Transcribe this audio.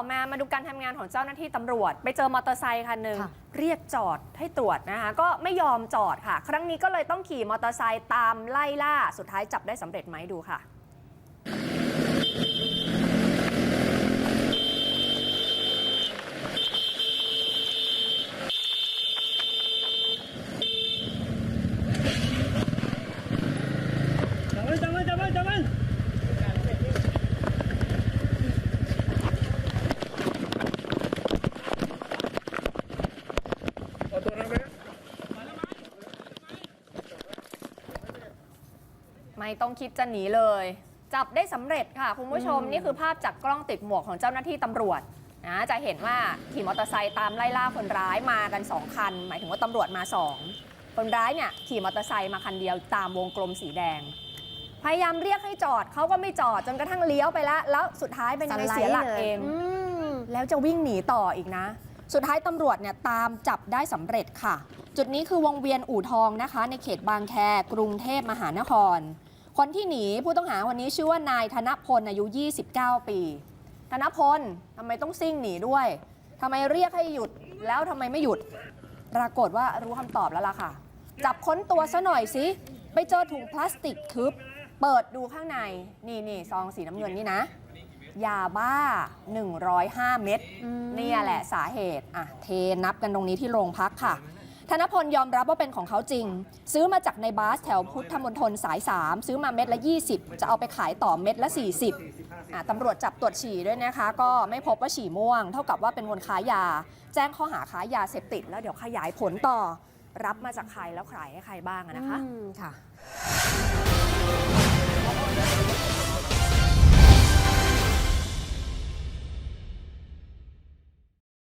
อมามาดูการทำงานของเจ้าหน้าที่ตำรวจ ไปเจอมอเตอร์ไซค์คันหนึ่งค่ะเรียกจอดให้ตรวจนะคะ ก็ไม่ยอมจอดค่ะ ครั้งนี้ก็เลยต้องขี่มอเตอร์ไซค์ตามไล่ล่าสุดท้ายจับได้สำเร็จไหมดูค่ะ จับมันจับมันจับมันจับมันเอาตัวนั้นไปนะ ไม่ต้องคิดจะหนีเลย จับได้สำเร็จค่ะคุณผู้ชมอืมนี่คือภาพจากกล้องติดหมวกของเจ้าหน้าที่ตำรวจนะจะเห็นว่าขี่มอเตอร์ไซค์ตามไล่ล่าคนร้ายมากัน 2 คัน หมายถึงว่าตำรวจมา 2 คนร้ายเนี่ยขี่มอเตอร์ไซค์มาคันเดียวตามวงกลมสีแดง พยายามเรียกให้จอดเขาก็ไม่จอดจนกระทั่งเลี้ยวไปแล้ว แล้วสุดท้ายเป็นยังไงเสียหลักเองอืมแล้วจะวิ่งหนีต่ออีกนะ สุดท้ายตำรวจเนี่ยตามจับได้สำเร็จค่ะ จุดนี้คือวงเวียนอู่ทองนะคะ ในเขตบางแคกรุงเทพมหานคร คนที่หนีผู้ต้องหาวันนี้ชื่อว่านายธนพลอายุ 29 ปี ธนพลทำไมต้องซิ่งหนีด้วยทำไมเรียกให้หยุดแล้วทำไมไม่หยุด ปรากฏว่ารู้คำตอบแล้วล่ะค่ะ จับค้นตัวซะหน่อยสิ ไปเจอถุงพลาสติกทึบ เปิดดูข้างใน นี่นี่ซองสีน้ำเงินนี่นะ ยาบ้า 105 เม็ดอืมเนี่ยแหละสาเหตุอะเทนับกันตรงนี้ที่โรงพักค่ะ ธนพลยอมรับว่าเป็นของเขาจริง ซื้อมาจากในบาสแถวพุทธมณฑลสาย 3 ซื้อมาเม็ดละ 20 จะเอาไปขายต่อเม็ดละ 40อะตำรวจจับตรวจฉี่ด้วยนะคะ ก็ไม่พบว่าฉี่ม่วง เท่ากับว่าเป็นคนค้ายา แจ้งข้อหาค้ายาเสพติด แล้วเดี๋ยวขยายผลต่อ รับมาจากใครแล้วขายให้ใครบ้างนะคะค่ะ